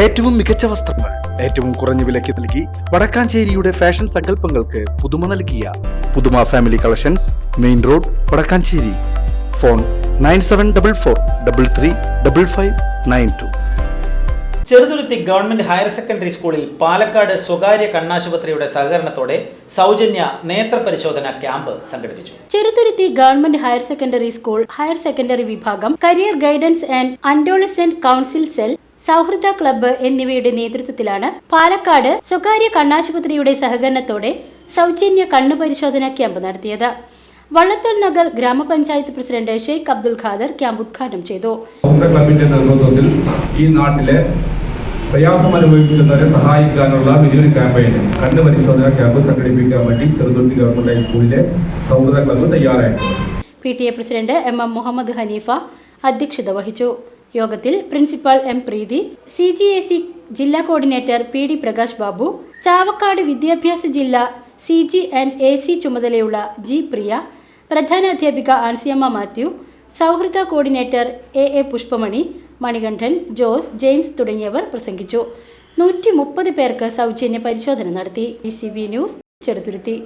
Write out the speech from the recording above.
ഏറ്റവും മികച്ച വസ്ത്രങ്ങൾ ഏറ്റവും കുറഞ്ഞ വിലയ്ക്ക് നൽകി വടക്കാഞ്ചേരിയുടെ ഫാഷൻ സങ്കല്പങ്ങൾക്ക് പുതുമ നൽകിയ പുതുമ family collections main road Vadakkanchery. Phone nine seven double four double three double five nine two. Cheruthuruthy government higher secondary സ്കൂളിൽ പാലക്കാട് സ്വകാര്യ കണ്ണാശുപത്രിയുടെ സഹകരണത്തോടെ സൗജന്യ നേത്ര പരിശോധന ക്യാമ്പ് സംഘടിപ്പിച്ചു. Cheruthuruthy government higher secondary school higher secondary വിഭാഗം career guidance and adolescent council cell Sauhrida club എന്നിവയുടെ നേതൃത്വത്തിലാണ് പാലക്കാട് സ്വകാര്യ കണ്ണാശുപത്രിയുടെ സഹകരണത്തോടെ സൗജന്യ കണ്ണു പരിശോധന ക്യാമ്പ് നടത്തിയത്. വള്ളത്തോൾ നഗർ ഗ്രാമപഞ്ചായത്ത് പ്രസിഡന്റ് ഷെയ്ഖ് അബ്ദുൽ ഖാദർ ക്യാമ്പ് ഉദ്ഘാടനം ചെയ്തു. ക്ലബിന്റെ നേതൃത്വത്തിൽ ഈ നാട്ടിലെ പ്രയാസം അനുഭവിക്കുന്നവരെ സഹായിക്കാനുള്ള വലിയൊരു ക്യാമ്പയിൻ കണ്ണ് പരിശോധന ക്യാമ്പ് സംഘടിപ്പിക്കാൻ വേണ്ടി ചെറുതുരുത്തി ഗവൺമെന്റ് ഹൈസ്കൂളിലെ സൗഹൃദ ക്ലബ്ബ് തയ്യാറായിട്ടുണ്ട്. P T A president M M Muhammad Hanifa അധ്യക്ഷത വഹിച്ചു. യോഗത്തിൽ principal M Preethi C G A C ജില്ലാ coordinator P D Prakash Babu Chavakkad വിദ്യാഭ്യാസ ജില്ല C G and A C ചുമതലയുള്ള ജി പ്രിയ പ്രധാന അധ്യാപിക Ancyamma Mathew Sauhrida coordinator A A Pushpamani Manikandan Jose James തുടങ്ങിയവർ പ്രസംഗിച്ചു. നൂറ്റി മുപ്പത് പേർക്ക് സൗജന്യ പരിശോധന നടത്തി. B C B news Cheruthuruthy.